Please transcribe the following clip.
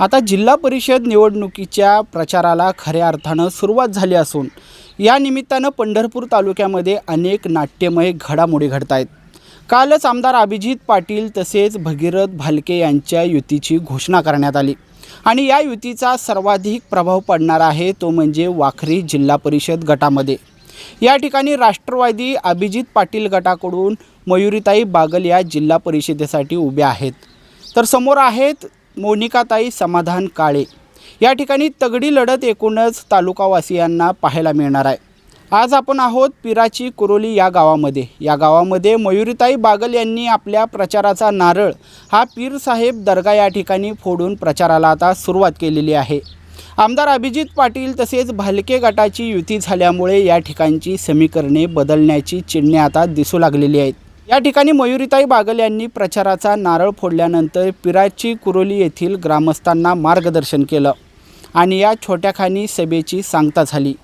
आता जिल्हा परिषद निवडणुकीच्या प्रचाराला खऱ्या अर्थानं सुरुवात झाली असून या निमित्तानं पंढरपूर तालुक्यामध्ये अनेक नाट्यमय घडामोडी घडत आहेत कालच आमदार अभिजित पाटील तसेच भगीरथ भालके यांच्या युतीची घोषणा करण्यात आली. आणि या युतीचा सर्वाधिक प्रभाव पडणार आहे तो म्हणजे वाखरी जिल्हा परिषद गटामध्ये. या ठिकाणी राष्ट्रवादी अभिजित पाटील गटाकडून मयुरीताई बागल या जिल्हा परिषदेसाठी उभ्या आहेत. तर समोर आहेत मोनिकाताई समाधान काळे. या ठिकाणी तगडी लढत एकूणच तालुकावासियांना पाहायला मिळणार आहे. आज आपण आहोत पिराची कुरोली या गावामध्ये. या गावामध्ये मयुरीताई बागल यांनी आपल्या प्रचाराचा नारळ हा पीर साहेब दर्गा या ठिकाणी फोडून प्रचाराला आता सुरुवात केलेली आहे. आमदार अभिजित पाटील तसेच भालके गटाची युती झाल्यामुळे या ठिकाणची समीकरणे बदलण्याची चिन्हे आता दिसू लागलेली आहेत. या ठिकाणी मयुरीताई बागल यांनी प्रचाराचा नारळ फोडल्यानंतर पिराची कुरोली येथील ग्रामस्थांना मार्गदर्शन केलं आणि या छोट्याखानी सभेची सांगता झाली.